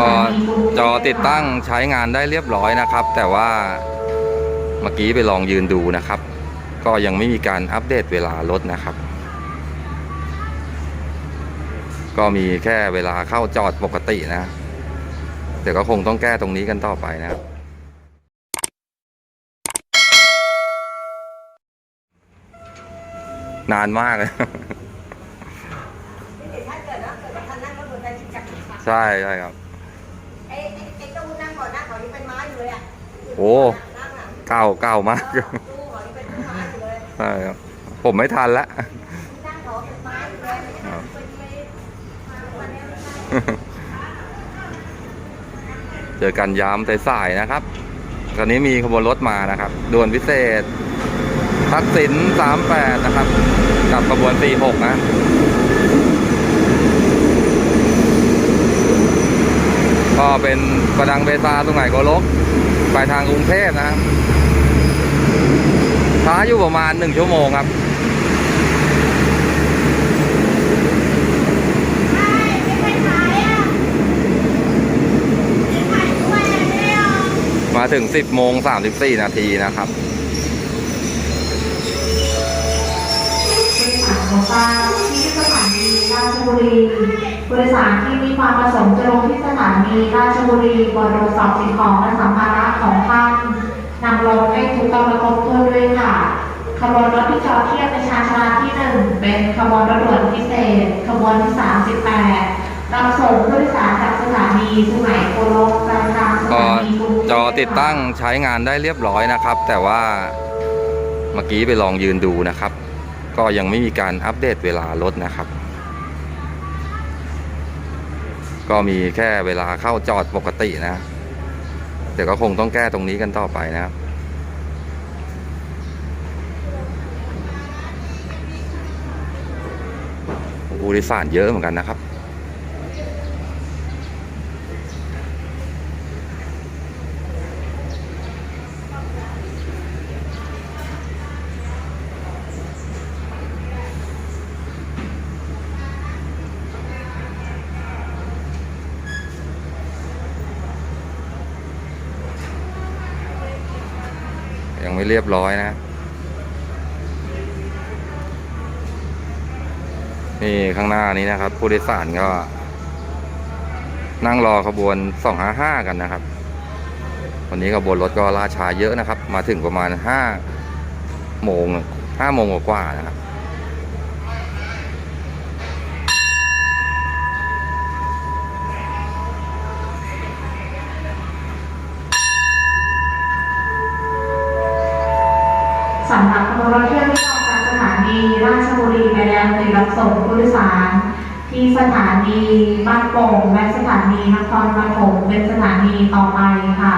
ก็จอติดตั้งใช้งานได้เรียบร้อยนะครับ แต่ว่าเมื่อกี้ไปลองยืนดูนะครับ ก็ยังไม่มีการอัปเดตเวลารถนะครับ ก็มีแค่เวลาเข้าจอดปกตินะแต่ก็คงต้องแก้ตรงนี้กันต่อไปนะครับนานมากเลย ถ้าเกิดว่าเกิดว่าท่านนั่งรถบนได้จิตจักรค่ะ ใช่ใช่ครับไอ้ไอ้ไอ้ตู้นั่งก่อนนั่งเขายังเป็นไม้อยู่เลยอะโอ้นั่งอะเก่าเก่ามากตู้เขายังเป็นไม้อยู่เลยใช่ครับผมไม่ทันละนั่งเขาเป็นไม้อยู่เลยครับเจอกันยามสายๆนะครับ ตอนนี้มีขบวนรถมานะครับ ด่วนพิเศษ ทักษิณ38 นะครับ กับขบวน 46 นะ ก็เป็นประดังเบซาตรงไหนโกลกไปทางกรุงเทพนะครับช้าอยู่ประมาณ1ชั่วโมงครับมาถึง 10โมง34 นาทีนะครับ บุรี บริษัทที่มีความประสงค์จะลงที่สถานีราชบุรีบนรถสอบสิ่งของและสัมภาระของท่านนำลงให้ถูกต้องและครบถ้วนด้วยค่ะ ขบวนรถที่จอดเทียบในชานชาลาที่หนึ่งเป็นขบวนรถด่วนพิเศษ ขบวนที่38รับส่งผู้โดยสารจากสถานีสุไหงโกลกปลายทางสก็ถานีกรุงเทพจอติดตั้งใช้งานได้เรียบร้อยนะครับ แต่ว่าเมื่อกี้ไปลองยืนดูนะครับ ก็ยังไม่มีการอัปเดตเวลารถนะครับ ก็มีแค่เวลาเข้าจอดปกตินะแต่ก็คงต้องแก้ตรงนี้กันต่อไปนะครับผู้โดยสารเยอะเหมือนกันนะครับ ยังไม่เรียบร้อยนะ นี่ข้างหน้านี้นะครับ ผู้โดยสารก็ นั่งรอขบวน 255 กันนะครับ วันนี้ขบวนรถก็ล่าช้าเยอะนะครับ มาถึงประมาณ5โมง5โมงกว่าๆนะครับ สำหรับรถเที่ยวที่ออกจากสถานีราชบุรีไปแล้วในรับส่งผู้โดยสาร ที่สถานีบ้านโป่งและสถานีนครปฐมเป็นสถานีต่อไปค่ะ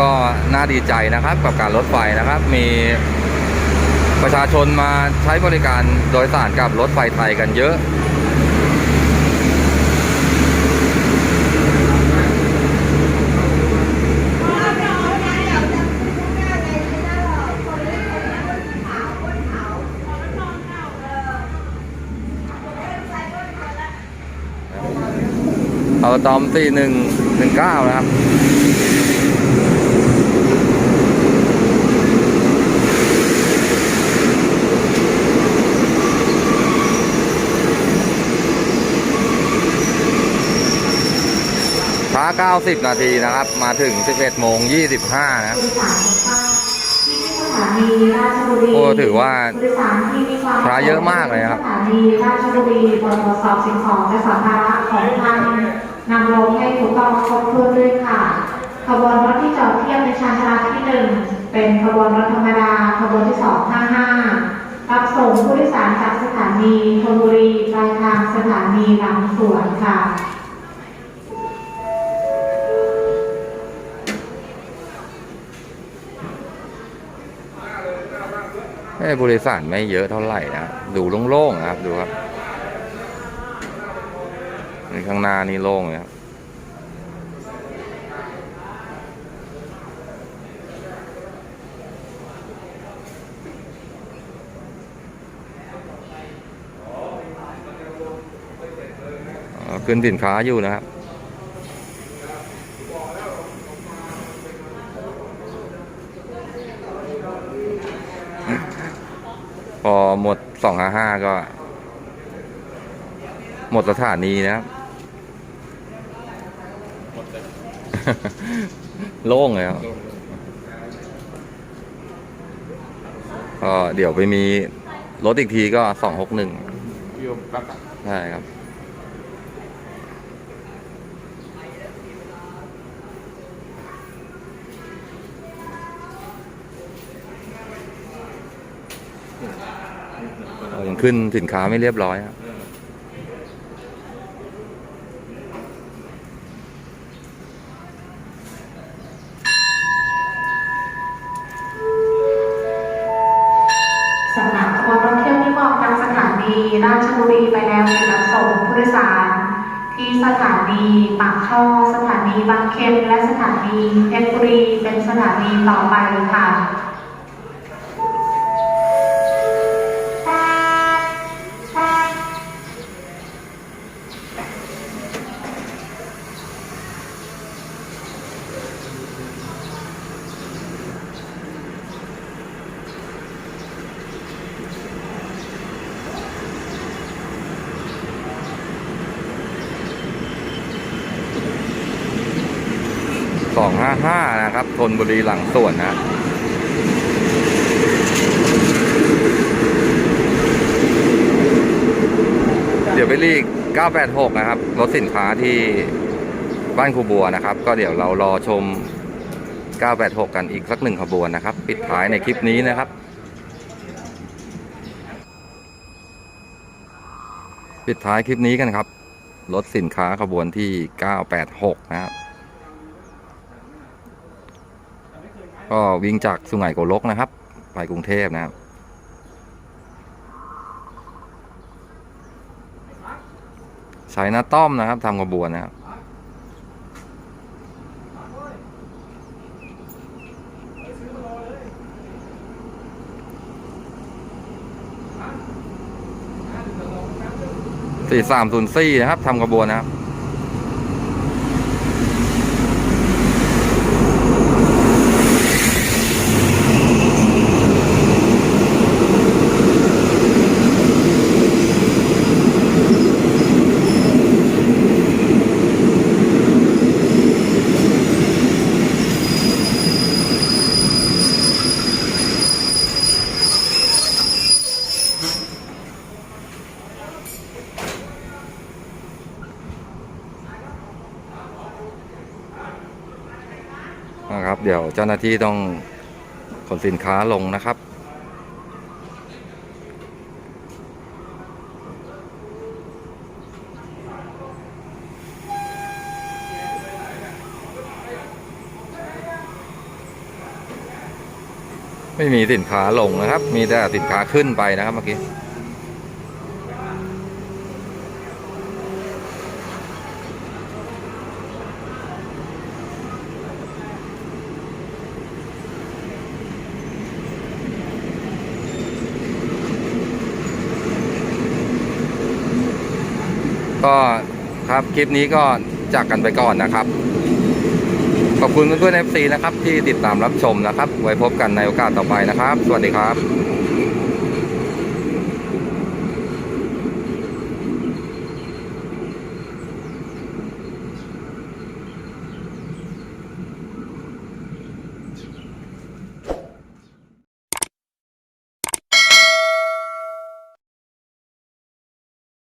ก็น่าดีใจนะครับกับการรถไฟนะครับ มีประชาชนมาใช้บริการโดยสารกับรถไฟไทยกันเยอะ เอาตอมสี่หนึ่งหนึ่งเก้านะครับ 90 นาทีนะครับ มาถึง 11โมง25นะครับผู้โดยสารของฟ้าที่สถานีราชบุรีโอ้ถือว่าผู้โดยสารที่มีความพระเยอะมากเลยครับสถานีราชบุรีตรวจสอบสิ่งของและสัมภาระของท่านนำลงให้ถูกต้องครบถ้วนด้วยค่ะ ขบวนรถที่จอดเทียบในชานชาลาที่หนึ่งเป็นขบวนรถธรรมดา ขบวนที่สองห้าห้ารับส่งผู้โดยสารจากสถานีธนบุรีปลายทางสถานีหลังสวนค่ะ เอ้บริษัทไม่เยอะเท่าไหร่นะดูโล่งๆนะครับดูครับนี่ข้างหน้านี่โล่งเลยครับขึ้นสินค้าอยู่นะครับ พอหมดสองห้าห้าก็ หมดสถานีนะครับโล่งเลยครับก็เดี๋ยวไปมีรถอีกทีก็สองหกหนึ่งวิวรับอะใช่ครับ เรายัง ขึ้นสินค้าไม่เรียบร้อยครับสำหรับขบวนรถเที่ยวที่มองจากสถานีราชบุรีไปแล้วในรับส่งผู้โดยสาร ที่สถานีปากท่อสถานีบางเข็มและสถานีเพชรบุรีเป็นสถานีต่อไปค่ะ สองห้าห้านะครับทนบุรีหลังส่วนนะเดี๋ยวไปรีก986 นะครับ รถสินค้าที่บ้านครูบัวนะครับ ก็เดี๋ยวเรารอชม 986 กันอีกสักหนึ่งขบวนนะครับ ปิดท้ายในคลิปนี้นะครับ ปิดท้ายคลิปนี้กันครับ รถสินค้าขบวนที่ 986 นะครับ ก็วิ่งจากสุไหงโกลกนะครับ ไปกรุงเทพนะครับใช้น้าต้อมนะครับทำขบวนนะครับ สี่สามศูนย์สี่นะครับทำขบวนนะครับ นะครับ เดี๋ยวเจ้าหน้าที่ต้องขนสินค้าลงนะครับ ไม่มีสินค้าลงนะครับ มีแต่สินค้าขึ้นไปนะครับเมื่อกี้ ก็ครับคลิปนี้ก็จากกันไปก่อนนะครับ ขอบคุณเพื่อนๆ FC นะครับ ที่ติดตามรับชมนะครับ ไว้พบกันในโอกาสต่อไปนะครับ สวัสดีครับ